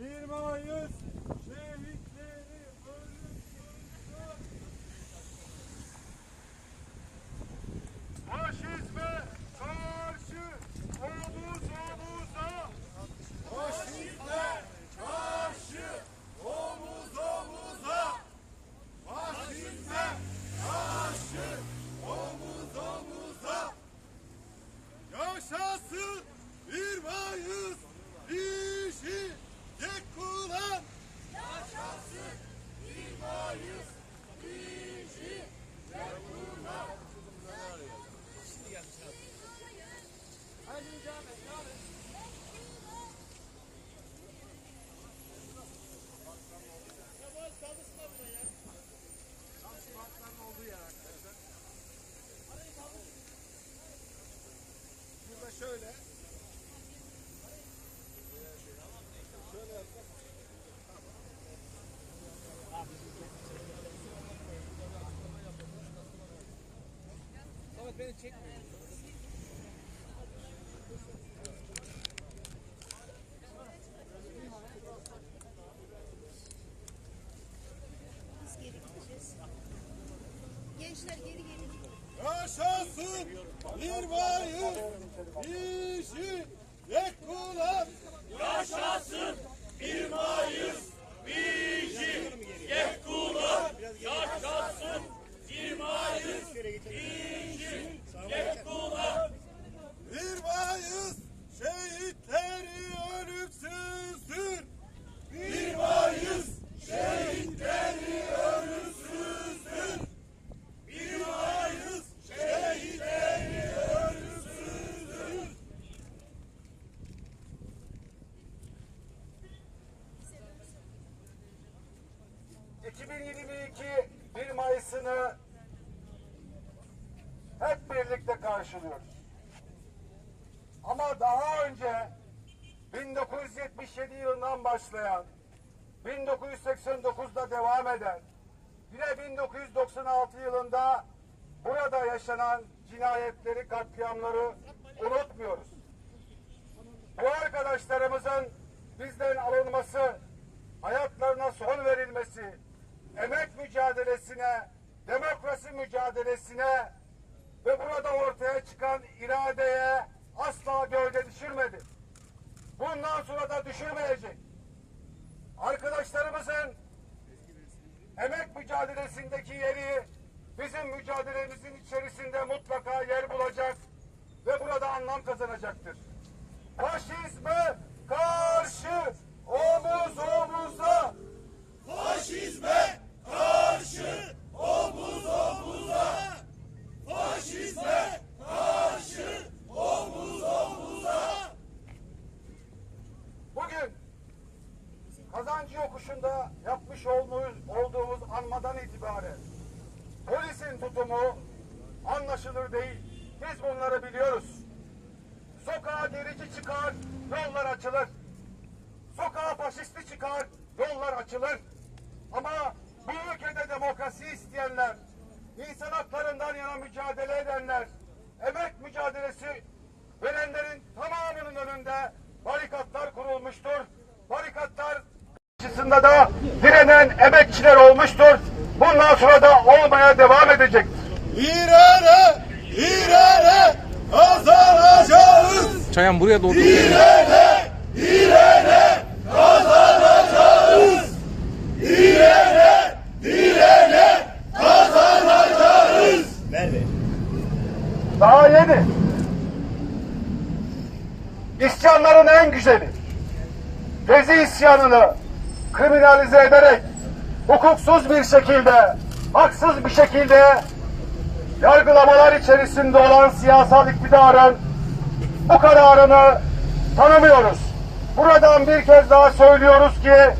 1 Mayıs şehitleri ölümsüzler. Faşizme karşı omuz omuza. Faşizme karşı omuz omuza. Faşizme karşı omuz omuza. Yaşasın 1 Mayıs işi tek kullan. Yaşasın 1 Mayıs işi tek kullan. Burada şöyle. Gideceğiz. Gençler geri geri. Yaşasın bir Mayıs işi tek kullan. Yaşasın 1 Mayıs bizi yek kullan. Yaşasın 1 Mayıs bizi yek kullan. 1 Mayıs şehitleri ölümsüzdür. 1 Mayıs şehitleri ölümsüzdür. 1 Mayıs şehitleri ölümsüzdür. ...2022 1 Mayıs'ını hep birlikte karşılıyoruz. Ama daha önce 1977 yılından başlayan, 1989'da devam eden, yine 1996 yılında burada yaşanan cinayetleri, katliamları unutmuyoruz. Bu arkadaşlarımızın bizden alınması, hayatlarına son verilmesi, emek mücadelesine, demokrasi mücadelesine ve burada ortaya çıkan iradeye asla gölge düşürmedi. Bundan sonra da düşürmeyecek. Arkadaşlarımızın emek mücadelesindeki yeri bizim mücadelemizin içerisinde mutlaka yer bulacak ve burada anlam kazanacaktır. Faşizme karşı omuz omuza Faşizme karşı omuz omuza. Faşizme karşı omuz omuza. Bugün kazancı yokuşunda yapmış olduğumuz, olduğumuz anmadan itibaren polisin tutumu anlaşılır değil. Biz bunları biliyoruz. Sokağa gerici çıkar, yollar açılır. Sokağa faşisti çıkar, yollar açılır. Ama bu ülkede demokrasi isteyenler, insan haklarından yana mücadele edenler, emek mücadelesi verenlerin tamamının önünde barikatlar kurulmuştur. Barikatlar karşısında da direnen emekçiler olmuştur. Bundan sonra da olmaya devam edecektir. İrene, İrene kazanacağız. Çayan buraya doğru. İrene, İrene kazanacağız. İrene, İrene kazanacağız. Daha yeni. İsyanların en güzeli. Gezi isyanını kriminalize ederek hukuksuz bir şekilde, haksız bir şekilde yargılamalar içerisinde olan siyasal iktidarın bu kararını tanımıyoruz. Buradan bir kez daha söylüyoruz ki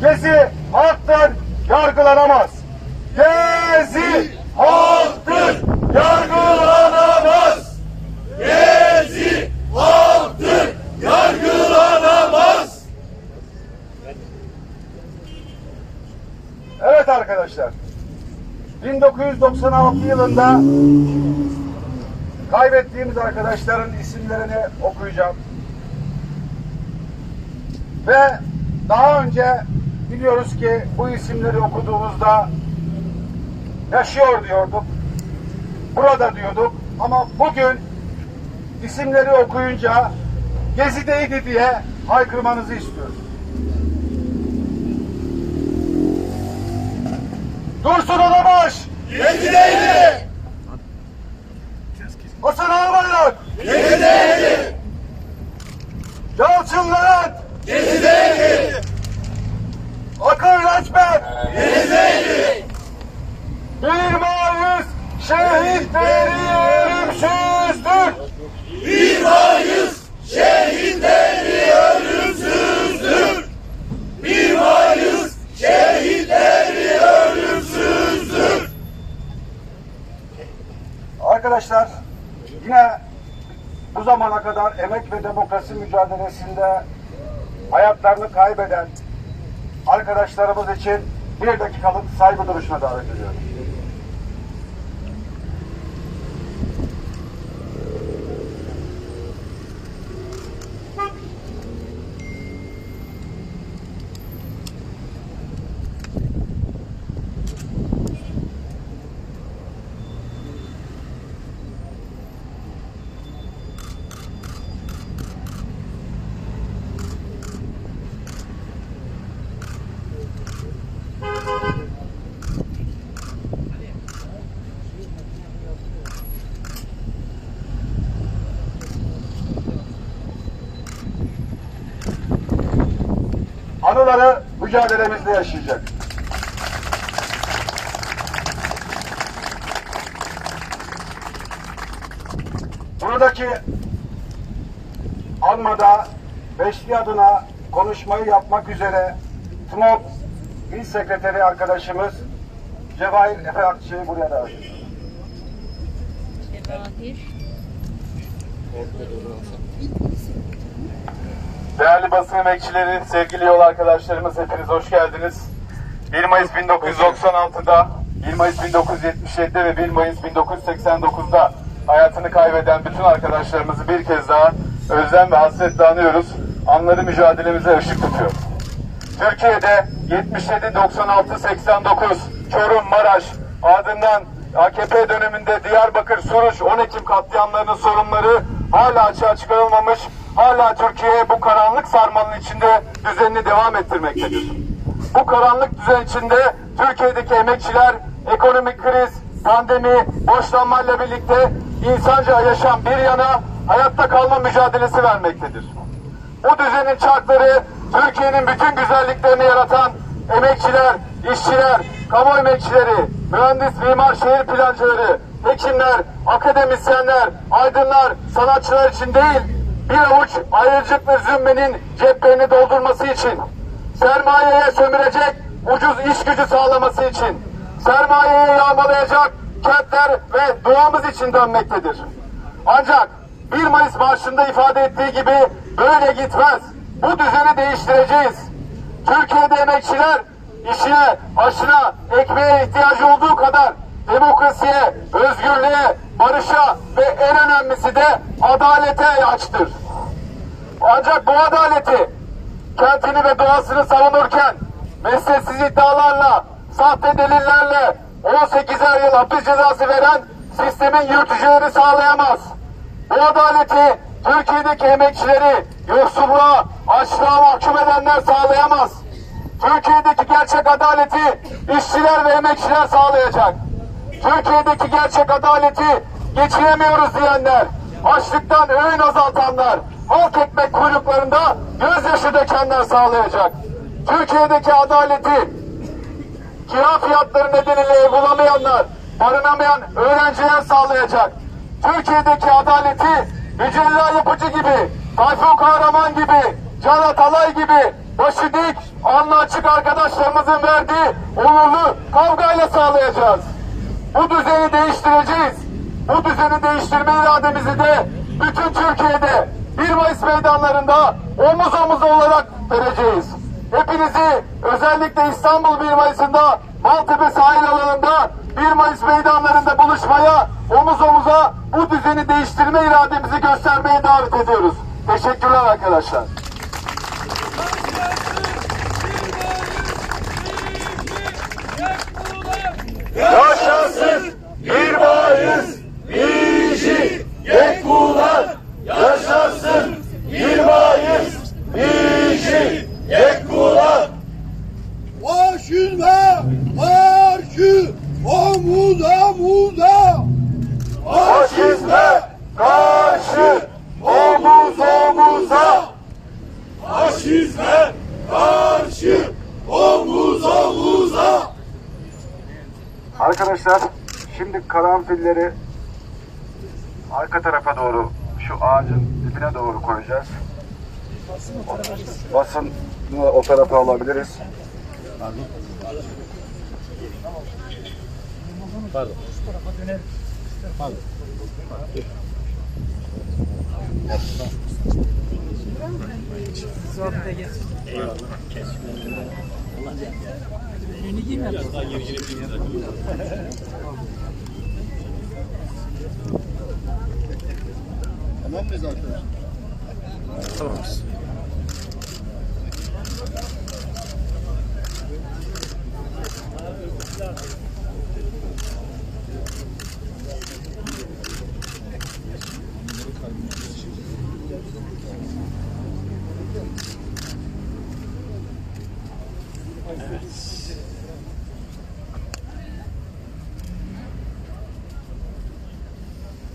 Gezi halktır, yargılanamaz. Gezi halktır, yargılanamaz. Gezi halktır, yargılanamaz. Evet arkadaşlar. 1996 yılında kaybettiğimiz arkadaşların isimlerini okuyacağım. Ve daha önce biliyoruz ki bu isimleri okuduğumuzda yaşıyor diyorduk. Burada diyorduk ama bugün isimleri okuyunca Gezi'deydi diye haykırmanızı istiyoruz. Dursun Odabaş! Gezideydi! Hasan Ağbayrak! Gezideydi! Yalçın Levent! Gezideydi! Akın Reçber! Gezideydi! Bir mayıs şehitleri ölümsüzdür! Bir Mayıs şehitleri ölümsüzdür! Bir Mayıs şehitleri ölümsüzdür! Arkadaşlar yine bu zamana kadar emek ve demokrasi mücadelesinde hayatlarını kaybeden arkadaşlarımız için bir dakikalık saygı duruşuna davet ediyorum. Anıları mücadelemizde yaşayacak. Buradaki anmada Beşli adına konuşmayı yapmak üzere TMOB İl Sekreteri arkadaşımız Cevahir Efe Akçı'yı buraya davet ediyoruz. Cevahir. Değerli basın emekçileri, sevgili yol arkadaşlarımız hepiniz hoş geldiniz. 1 Mayıs 1996'da, 1 Mayıs 1977'de ve 1 Mayıs 1989'da hayatını kaybeden bütün arkadaşlarımızı bir kez daha özlem ve hasretle anıyoruz. Anları mücadelemize ışık tutuyor. Türkiye'de 77, 96, 89, Çorum, Maraş, ardından AKP döneminde Diyarbakır, Suruç, 10 Ekim katliamlarının sorunları hala açığa çıkarılmamış, hala Türkiye bu karanlık sarmalın içinde düzenini devam ettirmektedir. Bu karanlık düzen içinde Türkiye'deki emekçiler ekonomik kriz, pandemi, borçlanmayla birlikte insanca yaşam bir yana hayatta kalma mücadelesi vermektedir. Bu düzenin çarkları Türkiye'nin bütün güzelliklerini yaratan emekçiler, işçiler, kamu emekçileri, mühendis, mimar, şehir plancıları, hekimler, akademisyenler, aydınlar, sanatçılar için değil, bir avuç ayrıcıklı zümmenin ceplerini doldurması için, sermayeye sömürecek ucuz iş gücü sağlaması için, sermayeyi yağmalayacak kentler ve doğamız için dönmektedir. Ancak 1 Mayıs Marşı'nda ifade ettiği gibi böyle gitmez. Bu düzeni değiştireceğiz. Türkiye'de emekçiler işine, aşına, ekmeğe ihtiyacı olduğu kadar demokrasiye, özgürlüğe, barışa ve en önemlisi de adalete açtır. Ancak bu adaleti kentini ve doğasını savunurken mesleksiz iddialarla, sahte delillerle 18'er yıl hapis cezası veren sistemin yürütücüleri sağlayamaz. Bu adaleti Türkiye'deki emekçileri yoksulluğa, açlığa mahkum edenler sağlayamaz. Türkiye'deki gerçek adaleti işçiler ve emekçiler sağlayacak. Türkiye'deki gerçek adaleti geçinemiyoruz diyenler, açlıktan öğün azaltanlar, halk ekmek kuyruklarında gözyaşı dökenler sağlayacak. Türkiye'deki adaleti kira fiyatları nedeniyle ev bulamayanlar, barınamayan öğrenciler sağlayacak. Türkiye'deki adaleti Mücella Yapıcı gibi, Tayfun Kahraman gibi, Can Atalay gibi, başı dik, alnı açık arkadaşlarımızın verdiği onurlu kavgayla sağlayacağız. Bu düzeni değiştireceğiz. Bu düzeni değiştirme irademizi de bütün Türkiye'de 1 Mayıs meydanlarında omuz omuz olarak vereceğiz. Hepinizi özellikle İstanbul 1 Mayıs'ında Maltepe sahil alanında 1 Mayıs meydanlarında buluşmaya omuz omuza bu düzeni değiştirme irademizi göstermeye davet ediyoruz. Teşekkürler arkadaşlar. Başkası, bir faşizme karşı omuz omuza. Arkadaşlar şimdi karanfilleri arka tarafa doğru şu ağacın dibine doğru koyacağız. Basın o tarafa alabiliriz. Tamam mıyız arkadaşlar?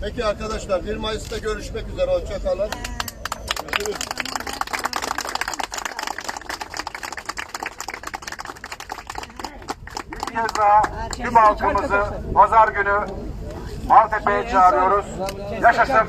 Peki arkadaşlar 1 Mayıs'ta görüşmek üzere. Hoşçakalın. Bir kez daha tüm halkımızı pazar günü Maltepe'ye çağırıyoruz. Yaşasın